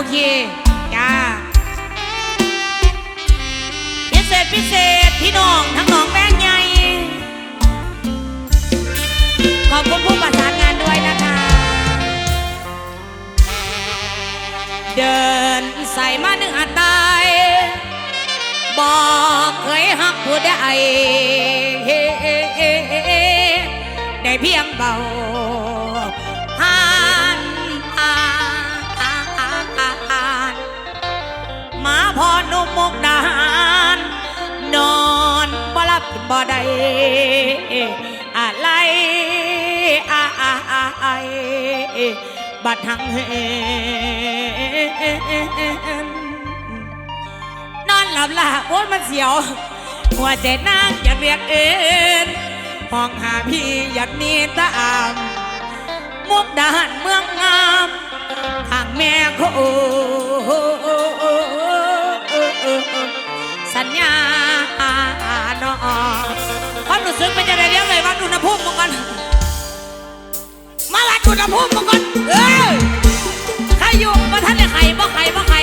อเค จ้า พิเศษพิเศษพี่น้องทั้งน้องแม่งใหญ่ ขอบคุณผู้ประสานงานด้วยนะคะ เดินใส่มาหนึ่งอันตายบอกเคยหักผู้ใดได้เพียงเบา บ่ได้อะไรบัดทังเห็นนอนหลับละโอ้ยมันเสียว หัวใจนางอยากเรียกเอ็นห้องหาพี่อยากมีตาอามมุกดาหารเมืองงามทางแม่โคสัญญา เนาะวันรู้สึกไป็จะได้เรียกเลยวัดอุณหภูมิมังกันมาละดอุณหภูมิมังกันเออใครอยู่มาท่านไอ้ใครบ่ใครบ่ใคร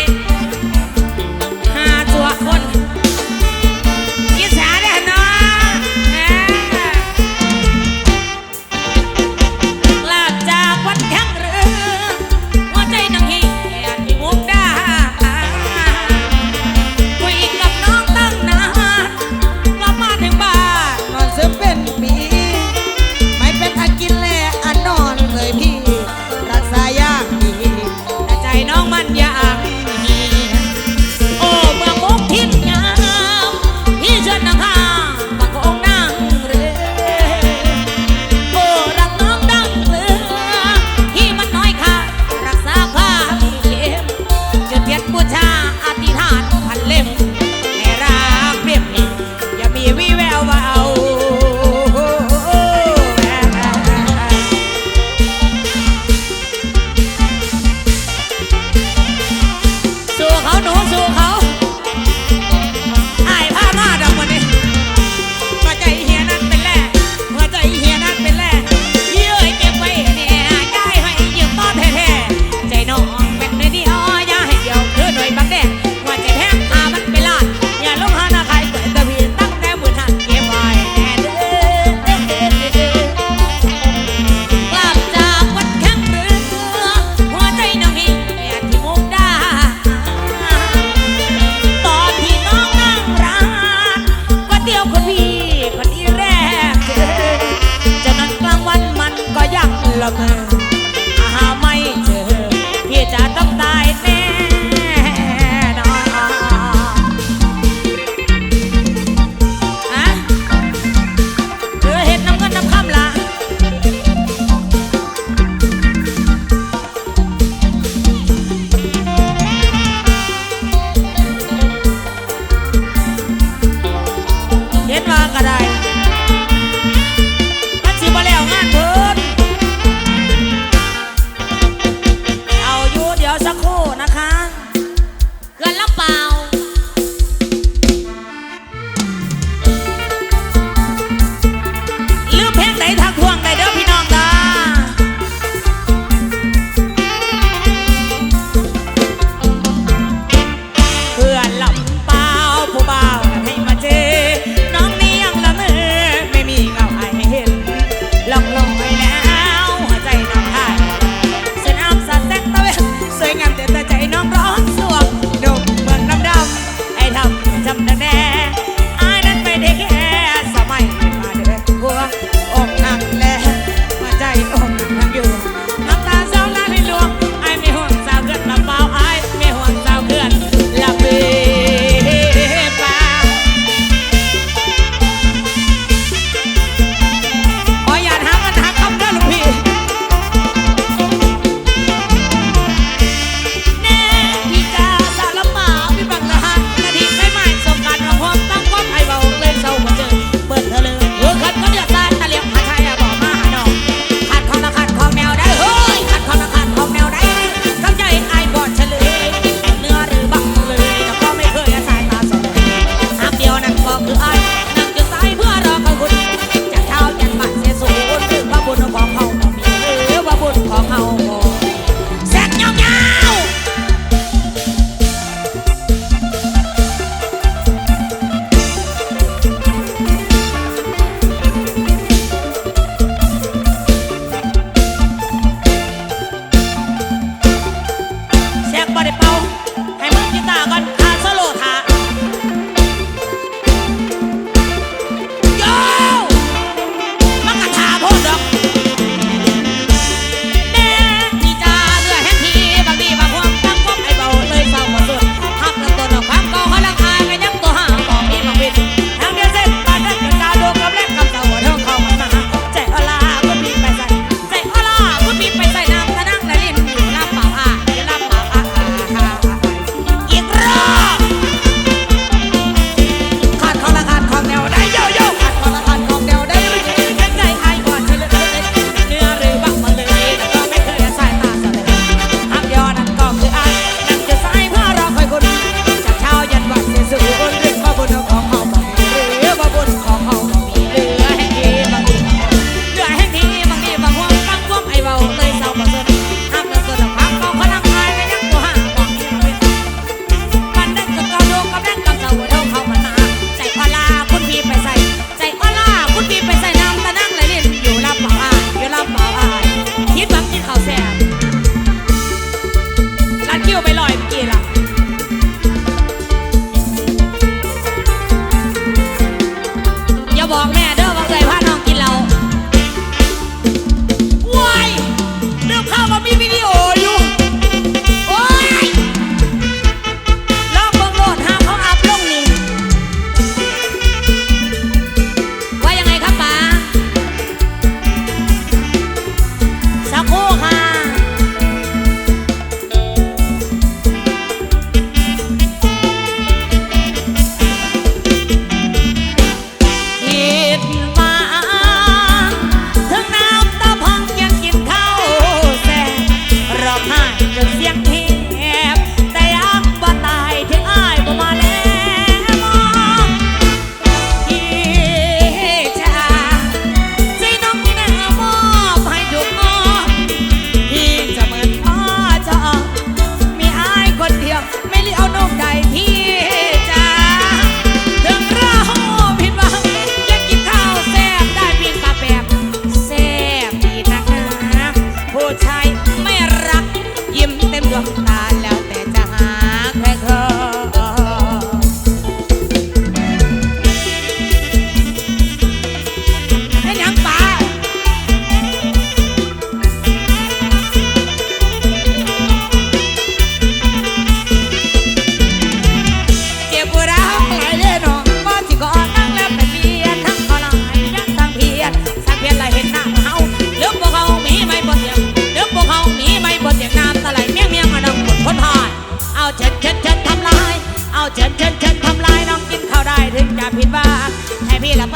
i brother. เชิญเชิญเชิญทำลายน้องกินข้าวได้ถึงจะผิดว่าให้พี่ละไป